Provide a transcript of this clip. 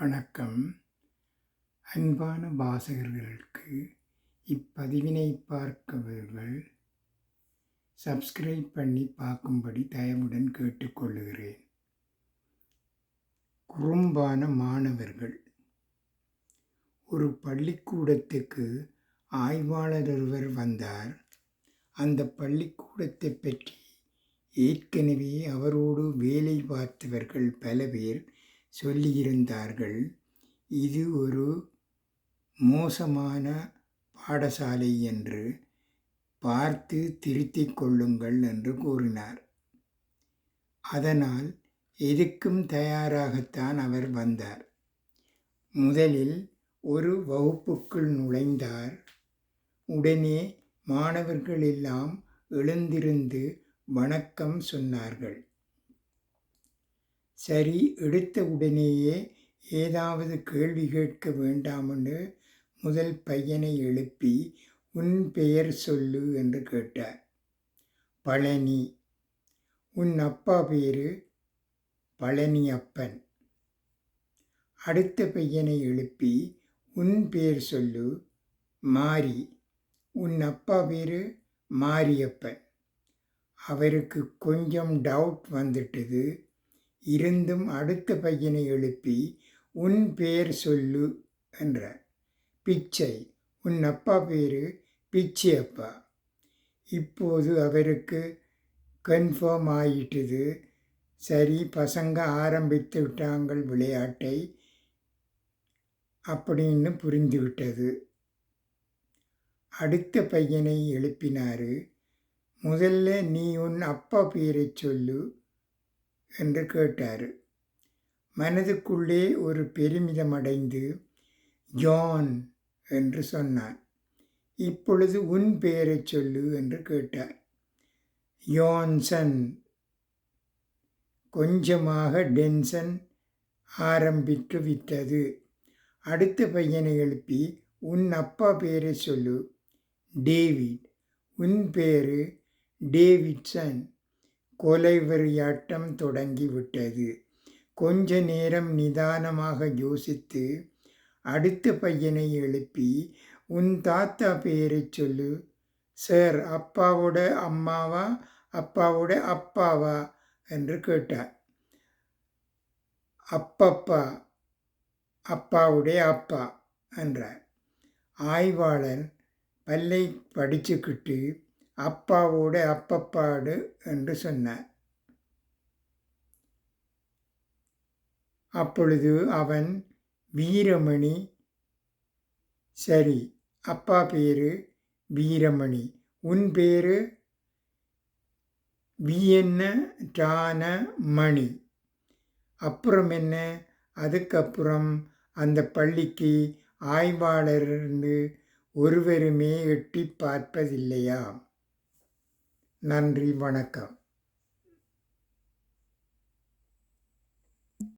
வணக்கம். அன்பான வாசகர்களுக்கு இப்பதிவினை பார்க்கவர்கள் சப்ஸ்கிரைப் பண்ணி பார்க்கும்படி தயவுடன் கேட்டுக்கொள்ளுகிறேன். குறும்பான மாணவர்கள் ஒரு பள்ளிக்கூடத்துக்கு ஆய்வாளர் ஒருவர் வந்தார். அந்த பள்ளிக்கூடத்தை பற்றி ஏற்கனவே அவரோடு வேலை பார்த்தவர்கள் பல பேர் சொல்லியிருந்தார்கள். இது ஒரு மோசமான பாடசாலை என்று பார்த்து திருத்திக் கொள்ளுங்கள் என்று கூறினார். அதனால் எதுக்கும் தயாராகத்தான் அவர் வந்தார். முதலில் ஒரு வகுப்புக்குள் நுழைந்தார். உடனே மாணவர்கள் எல்லாம் எழுந்திருந்து வணக்கம் சொன்னார்கள். சரி எடுத்த உடனேயே ஏதாவது கேள்வி கேட்க வேண்டாமென்று முதல் பையனை எழுப்பி உன் பெயர் சொல்லு என்று கேட்டார். பழனி. உன் அப்பா பேரு? பழனி அப்பன். அடுத்த பையனை எழுப்பி உன் பேர் சொல்லு மாரி. உன் அப்பா பேரு? மாரியப்பன். அவருக்கு கொஞ்சம் டவுட் வந்துட்டது. இருந்தும் அடுத்த பையனை எழுப்பி உன் பேர் சொல்லு என்றார் பிச்சை. உன் அப்பா பேர் பிச்சை அப்பா இப்போது அவருக்கு கன்ஃபார்ம் ஆயிட்டுது. சரி பசங்க ஆரம்பித்து விட்டாங்கள் விளையாட்டை அப்படின்னு புரிந்துவிட்டது. அடுத்த பையனை எழுப்பினார் முதல்ல நீ உன் அப்பா பேரை சொல்லு. என்று கேட்டார். மனதுக்குள்ளே ஒரு பெருமிதம் அடைந்து ஜான் என்று சொன்னான் இப்பொழுது உன் பெயரை சொல்லு என்று கேட்டார். யோன்சன். கொஞ்சமாக டென்சன் ஆரம்பித்து விட்டது. அடுத்த பையனை எழுப்பி உன் அப்பா பேரை சொல்லு டேவிட். உன் பேரு டேவிட்சன். கொலை வெறியாட்டம் தொடங்கிவிட்டது. கொஞ்ச நேரம் நிதானமாக யோசித்து அடுத்த பையனை எழுப்பி உன் தாத்தா பெயரை சொல்லு. சார் அப்பாவோட அம்மாவா? அப்பாவோட அப்பாவா? என்று கேட்டார். அப்பப்பா அப்பாவுடைய அப்பா என்றார். ஆய்வாளர் பல்லை படிச்சுக்கிட்டு அப்பாவோட அப்பப்பாடு என்று சொன்னார். அப்பொழுது அவன் வீரமணி சரி அப்பா பேரு வீரமணி உன் பேரு வியன்ன டான மணி அப்புறம் என்ன? அதுக்கப்புறம் அந்த பள்ளிக்கு ஆய்வாளர் இருந்து ஒருவருமே எட்டி பார்ப்பதில்லையா நன்றி வணக்கம்.